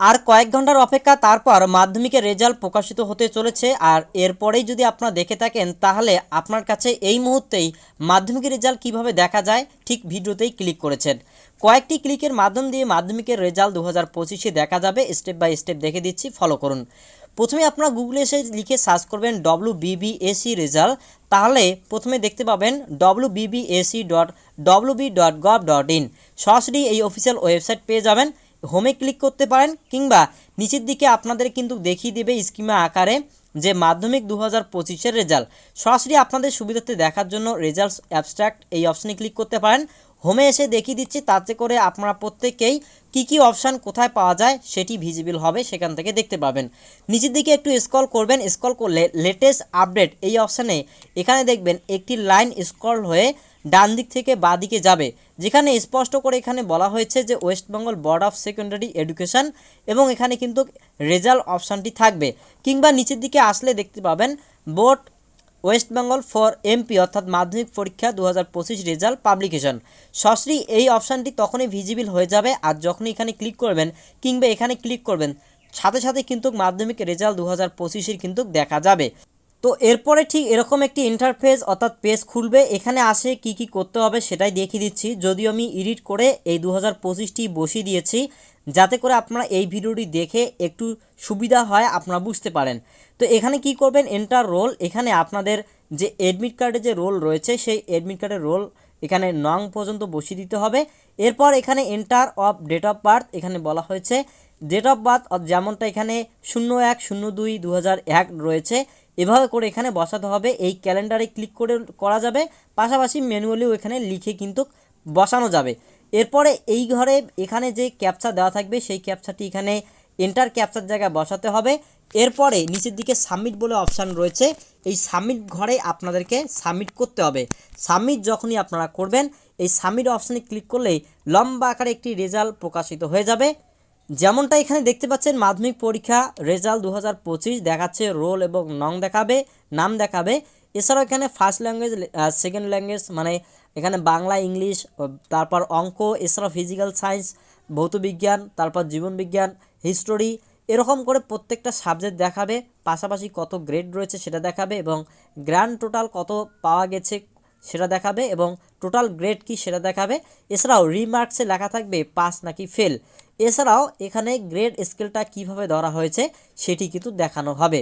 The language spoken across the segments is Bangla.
আর কয়েক ঘণ্টার অপেক্ষা তারপর মাধ্যমিকের রেজাল্ট প্রকাশিত হতে চলেছে। আর এরপরেই যদি আপনারা দেখে থাকেন, তাহলে আপনার কাছে এই মুহূর্তেই মাধ্যমিকের রেজাল্ট কীভাবে দেখা যায়, ঠিক ভিডিওতেই ক্লিক করেছেন। কয়েকটি ক্লিকের মাধ্যম দিয়ে মাধ্যমিকের রেজাল্ট দু হাজার পঁচিশে দেখা যাবে। স্টেপ বাই স্টেপ দেখে দিচ্ছি, ফলো করুন। প্রথমে আপনারা গুগলে এসে লিখে সার্চ করবেন ডব্লু বিবিএসি রেজাল্ট। তাহলে প্রথমে দেখতে পাবেন W BBSE dot W B dot gov dot in. সরাসরি এই অফিসিয়াল ওয়েবসাইট পেয়ে যাবেন। হোমে ক্লিক করতে পারেন কিংবা নিচের দিকে আপনাদের কিন্তু দেখিয়ে দেবে স্কিমা আকারে যে মাধ্যমিক দু হাজার পঁচিশের রেজাল্ট সরাসরি আপনাদের সুবিধাতে দেখার জন্য রেজাল্টস অ্যাবস্ট্রাক্ট এই অপশানে ক্লিক করতে পারেন। হোমে এসে দেখিয়ে দিচ্ছি, তাতে করে আপনারা প্রত্যেকেই কি কি অপশান কোথায় পাওয়া যায় সেটি ভিজিবল হবে, সেখান থেকে দেখতে পাবেন। নিচের দিকে একটু স্ক্রল করবেন স্ক্রল করলে লেটেস্ট আপডেট এই অপশানে এখানে দেখবেন একটি লাইন স্ক্রল হয়ে ডান দিক থেকে বাঁ দিকে যাবে, যেখানে স্পষ্ট করে এখানে বলা হয়েছে যে West Bengal board of secondary education এবং এখানে কিন্তু রেজাল্ট অপশানটি থাকবে। কিংবা নিচের দিকে আসলে দেখতে পাবেন, board West Bengal for MP অর্থাৎ মাধ্যমিক পরীক্ষা দু হাজার পঁচিশ রেজাল্ট পাবলিকেশন। সরাসরি এই অপশানটি তখনই ভিজিবল হয়ে যাবে আর যখনই এখানে ক্লিক করবেন কিংবা এখানে ক্লিক করবেন, সাথে সাথে কিন্তু মাধ্যমিক রেজাল্ট দু হাজার কিন্তু দেখা যাবে। তো এরপরে ঠিক এরকম একটি ইন্টারফেস অর্থাৎ পেজ খুলবে, এখানে আসে কি কি করতে হবে সেটাই দেখিয়ে দিচ্ছি। যদিও আমি এডিট করে এই দু হাজার পঁচিশটি বসিয়ে দিয়েছি, যাতে করে আপনারা এই ভিডিওটি দেখে একটু সুবিধা হয়, আপনারা বুঝতে পারেন। তো এখানে কি করবেন? এন্টার রোল এখানে আপনাদের যে অ্যাডমিট কার্ডে যে রোল রয়েছে, সেই অ্যাডমিট কার্ডের রোল এখানে নং পর্যন্ত বসিয়ে দিতে হবে। এরপর এখানে enter of date of birth এখানে বলা হয়েছে ডেট অফ বার্থ যেমনটা এখানে শূন্য এক শূন্য দুই দু এক রয়েছে, এভাবে করে এখানে বসাতে হবে। এই ক্যালেন্ডারে ক্লিক করে করা যাবে। পাশাপাশি ম্যানুয়ালিও এখানে লিখে কিন্তু বসানো যাবে। এরপরে এই ঘরে এখানে যে ক্যাপচা দেওয়া থাকবে, সেই ক্যাপচাটি এখানে এন্টার ক্যাপচার জায়গায় বসাতে হবে। এরপরে নিচের দিকে সাবমিট বলে অপশান রয়েছে। এই সাবমিট ঘরে আপনাদেরকে সাবমিট করতে হবে। সাবমিট যখনই আপনারা করবেন, এই সাবমিট অপশানে ক্লিক করলেই লম্বা আকারে একটি রেজাল্ট প্রকাশিত হয়ে যাবে। যেমনটা এখানে দেখতে পাচ্ছেন, মাধ্যমিক পরীক্ষা রেজাল্ট দু হাজার পঁচিশ দেখাচ্ছে, রোল এবং নং দেখাবে, নাম দেখাবে। এছাড়াও এখানে ফার্স্ট ল্যাঙ্গুয়েজ সেকেন্ড ল্যাঙ্গুয়েজ মানে এখানে বাংলা, ইংলিশ তারপর অঙ্ক, এছাড়াও ফিজিক্যাল সায়েন্স ভৌতবিজ্ঞান, তারপর জীবনবিজ্ঞান হিস্টোরি এরকম করে প্রত্যেকটা সাবজেক্ট দেখাবে। পাশাপাশি কত গ্রেড রয়েছে সেটা দেখাবে এবং গ্র্যান্ড টোটাল কত পাওয়া গেছে সেটা দেখাবে এবং টোটাল গ্রেড কি সেটা দেখাবে। এছাড়াও রিমার্কসে লেখা থাকবে পাস নাকি ফেল এছাড়াও এখানে গ্রেড স্কেলটা কীভাবে ধরা হয়েছে সেটি কিন্তু দেখানো হবে।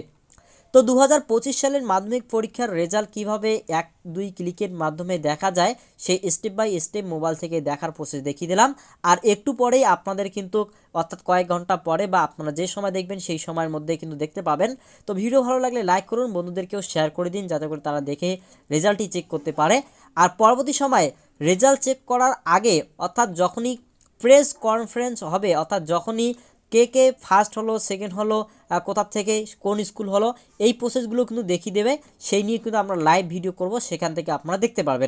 তো দু হাজার পঁচিশ সালের মাধ্যমিক পরীক্ষার রেজাল্ট কীভাবে এক দুই ক্লিকের মাধ্যমে দেখা যায়, সেই স্টেপ বাই স্টেপ মোবাইল থেকে দেখার প্রসেস দেখিয়ে দিলাম। আর একটু পরেই আপনাদের কিন্তু, অর্থাৎ কয়েক ঘণ্টা পরে বা আপনারা যে সময় দেখবেন সেই সময়ের মধ্যে কিন্তু দেখতে পাবেন। তো ভিডিও ভালো লাগলে লাইক করুন, বন্ধুদেরকেও শেয়ার করে দিন যাতে করে তারা দেখে রেজাল্টটি চেক করতে পারে। আর পরবর্তী সময়ে রেজাল্ট চেক করার আগে, অর্থাৎ যখনই প্রেস কনফারেন্স হবে, অর্থাৎ যখনই কে কে ফার্স্ট হলো, সেকেন্ড হলো কোথা থেকে কোন স্কুল হলো, এই প্রসেসগুলো কিন্তু দেখিয়ে দেবে। সেই নিয়ে কিন্তু আমরা লাইভ ভিডিও করব, সেখান থেকে আপনারা দেখতে পারবেন।